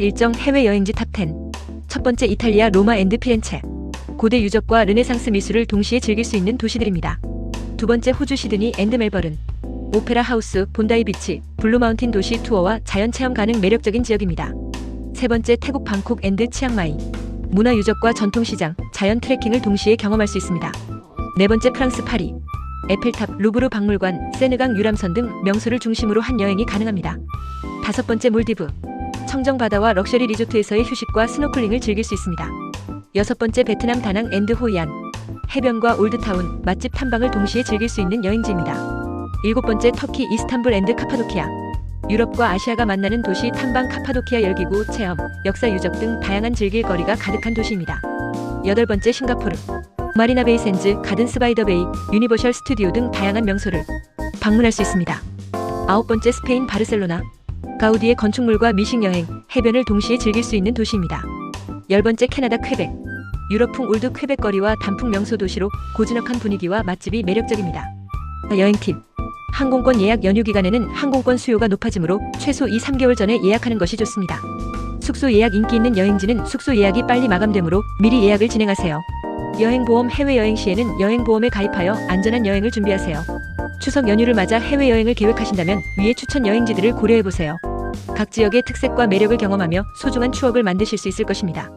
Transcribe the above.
일정 해외 여행지 탑10. 첫 번째 이탈리아 로마 앤드 피렌체. 고대 유적과 르네상스 미술을 동시에 즐길 수 있는 도시들입니다. 두 번째 호주 시드니 앤드 멜버른. 오페라 하우스, 본다이 비치, 블루 마운틴 도시 투어와 자연 체험 가능 매력적인 지역입니다. 세 번째 태국 방콕 앤드 치앙마이. 문화 유적과 전통시장, 자연 트레킹을 동시에 경험할 수 있습니다. 네 번째 프랑스 파리. 에펠탑, 루브르 박물관, 세느강 유람선 등 명소를 중심으로 한 여행이 가능합니다. 다섯 번째 몰디브. 청정 바다와 럭셔리 리조트에서의 휴식과 스노클링을 즐길 수 있습니다. 여섯 번째 베트남 다낭 앤드 호이안. 해변과 올드타운, 맛집 탐방을 동시에 즐길 수 있는 여행지입니다. 일곱 번째 터키 이스탄불 앤드 카파도키아. 유럽과 아시아가 만나는 도시 탐방 카파도키아 열기구 체험, 역사 유적 등 다양한 즐길 거리가 가득한 도시입니다. 여덟 번째 싱가포르. 마리나 베이 샌즈, 가든 스바이더 베이, 유니버셜 스튜디오 등 다양한 명소를 방문할 수 있습니다. 아홉 번째 스페인 바르셀로나. 가우디의 건축물과 미식 여행, 해변을 동시에 즐길 수 있는 도시입니다. 열 번째 캐나다 퀘벡. 유럽풍 올드 퀘벡 거리와 단풍 명소 도시로 고즈넉한 분위기와 맛집이 매력적입니다. 여행 팁. 항공권 예약 연휴 기간에는 항공권 수요가 높아지므로 최소 2, 3개월 전에 예약하는 것이 좋습니다. 숙소 예약 인기 있는 여행지는 숙소 예약이 빨리 마감되므로 미리 예약을 진행하세요. 여행보험 해외여행 시에는 여행보험에 가입하여 안전한 여행을 준비하세요. 추석 연휴를 맞아 해외여행을 계획하신다면 위의 추천 여행지들을 고려해보세요. 각 지역의 특색과 매력을 경험하며 소중한 추억을 만드실 수 있을 것입니다.